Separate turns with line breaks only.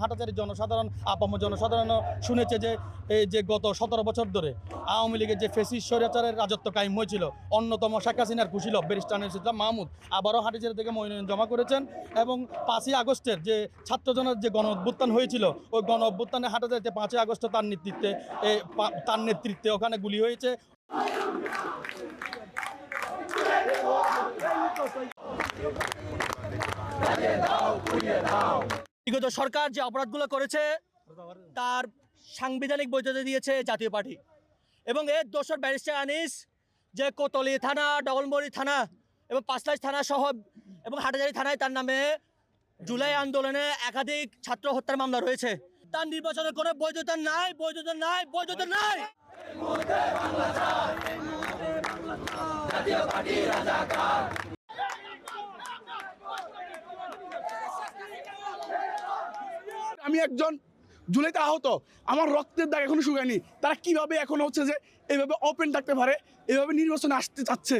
হাটাচারি জনসাধারণ আপাম জনসাধারণ শুনেছে যে, এই যে গত সতেরো বছর ধরে আওয়ামী লীগের যে ফেসিস স্বৈরাচারের রাজত্ব কায়েম হয়েছিল, অন্যতম শেখ হাসিনার কুশীলভ ব্যারিস্টার ইসলাম মাহমুদ, আবারও হাটাচারি থেকে মনোনয়ন জমা করেছেন এবং পাঁচই আগস্টের যে ছাত্রজনের যে গণ অভ্যুত্থান হয়েছিল, ওই গণ অভ্যুত্থানে হাটাচারিতে পাঁচই আগস্ট তার নেতৃত্বে তার নেতৃত্বে ওখানে গুলি হয়েছে।
বিগত সরকার যে অপরাধগুলো করেছে, তার সাংবিধানিক বৈধতা দিয়েছে জাতীয় পার্টি। এবং এর দোসর ব্যারিস্টার আনিস যে কোতলি থানা, ডবলমরি থানা এবং পাঁচলাইশ থানা সহ এবং হাটাজারি থানায় তার নামে জুলাই আন্দোলনে একাধিক ছাত্র হত্যার মামলা রয়েছে। তার নির্বাচনের কোনো বৈধতা নাই বৈধতা নাই বৈধতা নাই।
আমি একজন জুলাইতে আহত, আমার রক্তের দাগ এখনও শুকায়নি। তারা কীভাবে এখন হচ্ছে যে এভাবে ওপেন থাকতে পারে এভাবে নির্বাচনে আসতে চাচ্ছে?